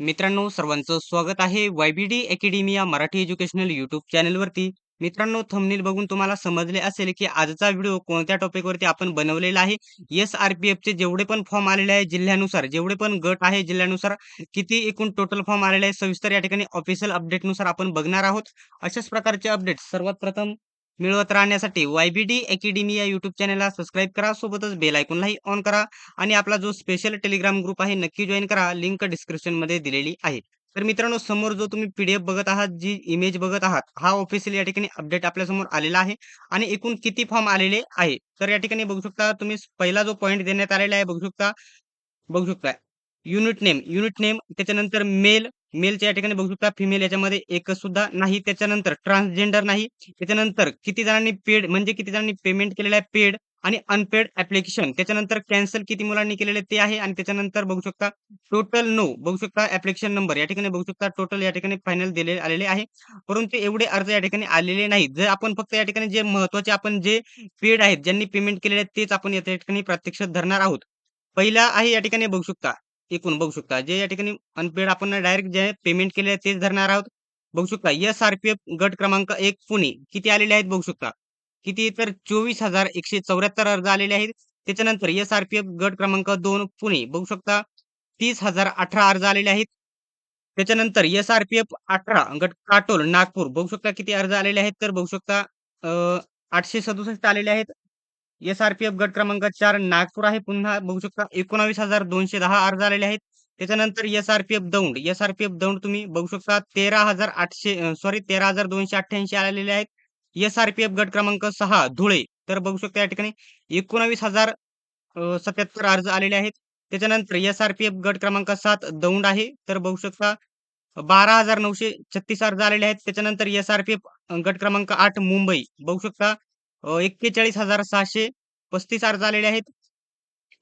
मित्रांनो सर्वांचं स्वागत आहे वायबीडी अकॅडमी या मराठी एज्युकेशनल युट्यूब चॅनलवरती. मित्रांनो थंबनेल बघून तुम्हाला समजले असेल की आजचा व्हिडिओ कोणत्या टॉपिकवरती आपण बनवलेला आहे? एस आर पी एफचे जेवढे पण फॉर्म आलेले आहे जिल्ह्यानुसार जेवढे पण गट आहे जिल्ह्यानुसार किती एकूण टोटल फॉर्म आलेले आहे सविस्तर या ठिकाणी ऑफिशियल अपडेटनुसार आपण बघणार आहोत. अशाच प्रकारचे अपडेट सर्वात प्रथम मिळवत राहण्यासाठी वायबीडी अकॅडमी या युट्यूब चॅनलला सबस्क्राईब करा. सोबतच बेल आयकॉनलाही ऑन करा. आणि आपला जो स्पेशल टेलिग्राम ग्रुप आहे नक्की जॉईन करा. लिंक डिस्क्रिप्शनमध्ये दिलेली आहे. तर मित्रांनो समोर जो तुम्ही पीडीएफ बघत आहात जी इमेज बघत आहात हा ऑफिशियल या ठिकाणी अपडेट आपल्यासमोर आलेला आहे. आणि एकूण किती फॉर्म आलेले आहे? तर या ठिकाणी बघू शकता तुम्ही पहिला जो पॉईंट देण्यात आलेला आहे बघू शकता. बघू शकता. युनिट नेम युनिट नेम त्याच्यानंतर मेल मेलच्या या ठिकाणी बघू शकता फिमेल याच्यामध्ये एक सुद्धा नाही. त्याच्यानंतर ट्रान्सजेंडर नाही. त्याच्यानंतर किती जणांनी पेड म्हणजे किती जणांनी पेमेंट केलेलं आहे पेड आणि अनपेड ऍप्लिकेशन त्याच्यानंतर कॅन्सल किती मुलांनी केलेले ते आहे. आणि त्याच्यानंतर बघू शकता टोटल नो बघू शकता ऍप्लिकेशन नंबर या ठिकाणी बघू शकता टोटल या ठिकाणी फायनल दिले आलेले आहे. परंतु एवढे अर्ज या ठिकाणी आलेले नाही जर आपण फक्त या ठिकाणी जे महत्त्वाचे आपण जे पेड आहेत ज्यांनी पेमेंट केलेले आहेत तेच आपण या ठिकाणी प्रत्यक्ष धरणार आहोत. पहिला आहे या ठिकाणी बघू शकता एकूण बघू शकता. जे या ठिकाणी अनपेड आपण डायरेक्ट जे पेमेंट केले आहे तेच धरणार आहोत. बघू शकता एस आर पी एफ गट क्रमांक एक पुणे. किती आलेले आहेत बघू शकता. किती तर चोवीस हजार एकशे चौऱ्याहत्तर अर्ज आलेले आहेत. त्याच्यानंतर एस आर पी एफ गट क्रमांक दोन पुणे. बघू शकता तीस हजार अठरा अर्ज आलेले आहेत. त्याच्यानंतर एस आर पी एफ अठरा गट काटोल नागपूर. बघू शकता किती अर्ज आलेले आहेत तर बघू शकता आठशे सदुसष्ट आलेले आहेत. एसआरपीएफ गट क्रमांक चार नागपूर आहे. पुन्हा बघू शकता एकोणावीस हजार दोनशे दहा अर्ज आलेले आहेत. त्याच्यानंतर S R P F Daund. SRPF Daund तुम्ही बघू शकता तेरा हजार आठशे सॉरी तेरा हजार दोनशे अठ्ठ्याऐंशी आलेले आहेत. एसआरपीएफ गट क्रमांक सहा धुळे. तर बघू शकता या ठिकाणी एकोणावीस हजार सत्याहत्तर अर्ज आलेले आहेत. त्याच्यानंतर एसआरपीएफ गट क्रमांक सात दौंड आहे. तर बघू शकता बारा हजार नऊशे छत्तीस अर्ज आलेले आहेत. त्याच्यानंतर एस आर पी एफ गट क्रमांक आठ मुंबई. बघू शकता एक्केचाळीस हजार सहाशे पस्तीस अर्ज आलेले आहेत.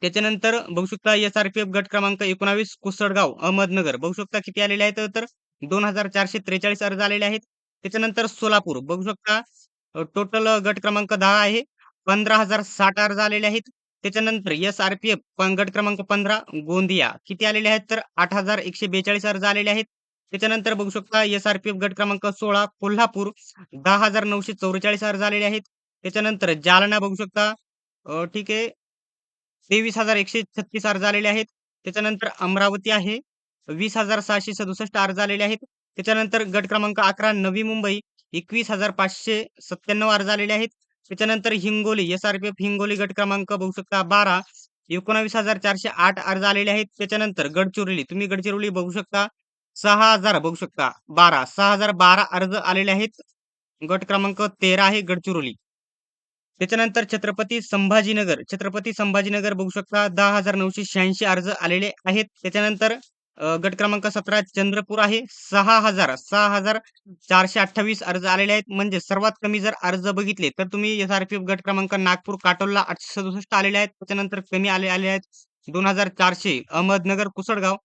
त्याच्यानंतर बघू शकता एस आर पी एफ गट क्रमांक एकोणावीस कुसडगाव अहमदनगर. बघू शकता किती आलेले आहेत तर दोन हजार चारशे त्रेचाळीस अर्ज आलेले आहेत. त्याच्यानंतर सोलापूर. बघू शकता टोटल गट क्रमांक दहा आहे. पंधरा हजार साठ अर्ज आलेले आहेत. त्याच्यानंतर एस आर पी एफ गट क्रमांक पंधरा गोंदिया. किती आलेले आहेत तर आठ हजार एकशे बेचाळीस अर्ज आलेले आहेत. त्याच्यानंतर बघू शकता एस आर पी एफ गट क्रमांक सोळा कोल्हापूर. दहा हजार नऊशे चौवेचाळीस अर्ज आलेले आहेत. त्याच्यानंतर जालना बघू शकता. ठीक आहे. तेवीस हजार एकशे छत्तीस अर्ज आलेले आहेत. त्याच्यानंतर अमरावती आहे. वीस हजार सहाशे सदुसष्ट अर्ज आलेले आहेत. त्याच्यानंतर गट क्रमांक अकरा नवी मुंबई एकवीस हजार पाचशे सत्त्याण्णव अर्ज आलेले आहेत. त्याच्यानंतर Hingoli S R P F Hingoli गट क्रमांक बघू शकता बारा एकोणावीस हजार चारशे आठ अर्ज आलेले आहेत. त्याच्यानंतर गडचिरोली तुम्ही गडचिरोली बघू शकता. सहा हजार बघू शकता बारा सहा हजार बारा अर्ज आलेले आहेत. गट क्रमांक तेरा आहे गडचिरोली. त्याच्यानंतर छत्रपती संभाजीनगर छत्रपती संभाजीनगर बघू शकता दहा हजार नऊशे शहाऐंशी अर्ज आलेले आहेत. त्याच्यानंतर गट क्रमांक सतरा चंद्रपूर आहे. सहा हजार सहा हजार चारशे अठ्ठावीस अर्ज आलेले आहेत. म्हणजे सर्वात कमी जर अर्ज बघितले तर तुम्ही एस आर पी एफ गट क्रमांक नागपूर काटोलला आठशे सदुसष्ट आलेले आहेत. त्याच्यानंतर कमी आले आले आहेत दोन हजार चारशे अहमदनगर कुसडगाव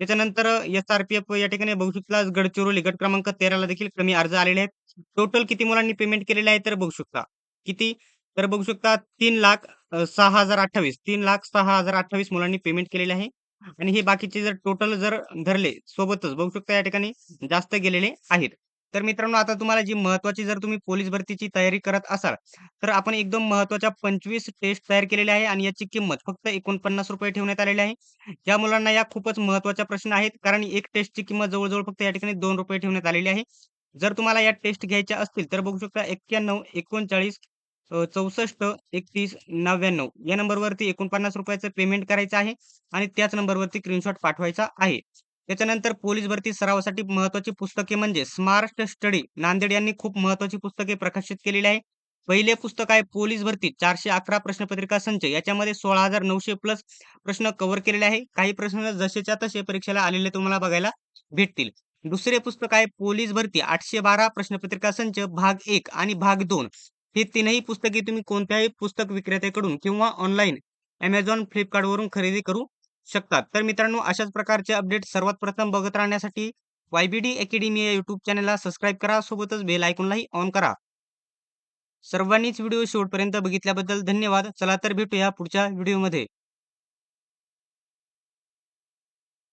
त्याच्यानंतर एस आर पी एफ या ठिकाणी बघू शकता गडचिरोली गट क्रमांक तेराला देखील कमी अर्ज आलेले आहेत. टोटल किती मुलांनी पेमेंट केलेले आहे तर बघू शकता. किती? तर बघू शकता तीन लाख सहा हजार अठ्ठावीस. तीन लाख सहा हजार अठ्ठावीस मुलांनी पेमेंट केलेले आहे. आणि हे बाकीचे जर टोटल जर धरले सोबतच बघू शकता या ठिकाणी जास्त गेलेले आहेत. तर मित्रांनो आता तुम्हाला जी महत्वाची जर तुम्ही पोलीस भरतीची तयारी करत असाल तर आपण एकदम महत्त्वाच्या पंचवीस टेस्ट तयार केलेल्या आहे आणि याची किंमत फक्त एकोणपन्नास रुपये ठेवण्यात आलेली आहे. या मुलांना या खूपच महत्त्वाच्या प्रश्न आहेत कारण एक टेस्टची किंमत जवळजवळ फक्त या ठिकाणी दोन रुपये ठेवण्यात आलेली आहे. जर तुम्हाला या टेस्ट घ्यायच्या असतील तर बघू शकता एक्क्याण्णव एकोणचाळीस चौसष्ट एकतीस नव्याण्णव या नंबरवरती एकोणपन्नास रुपयाचं पेमेंट करायचं आहे आणि त्याच नंबरवरती स्क्रीनशॉट पाठवायचा आहे. त्याच्यानंतर पोलीस भरती सरावासाठी महत्वाची पुस्तके म्हणजे स्मार्ट स्टडी नांदेड यांनी खूप महत्वाची पुस्तके प्रकाशित केलेली आहे. पहिले पुस्तक आहे पोलीस भरती चारशे अकरा प्रश्नपत्रिका संच. याच्यामध्ये सोळा हजार नऊशे प्लस प्रश्न कव्हर केलेले आहे. काही प्रश्न जसेच्या तसे परीक्षेला आलेले तुम्हाला बघायला भेटतील. दुसरे पुस्तक आहे पोलीस भरती आठशे बारा प्रश्नपत्रिका संच भाग एक आणि भाग दोन. ही तीनही पुस्तके तुम्ही कोणत्याही पुस्तक विक्रेत्याकडून किंवा ऑनलाईन अमेझॉन फ्लिपकार्टवरून खरेदी करू शकतात. तर मित्रांनो अशाच प्रकारचे अपडेट सर्वात प्रथम बघत राहण्यासाठी वाय बी डी अकॅडमी या युट्यूब चॅनलला सबस्क्राईब करा. सोबतच बेल आयकॉनलाही ऑन करा. सर्वांनीच व्हिडिओ शेवटपर्यंत बघितल्याबद्दल धन्यवाद. चला तर भेटूया पुढच्या व्हिडिओमध्ये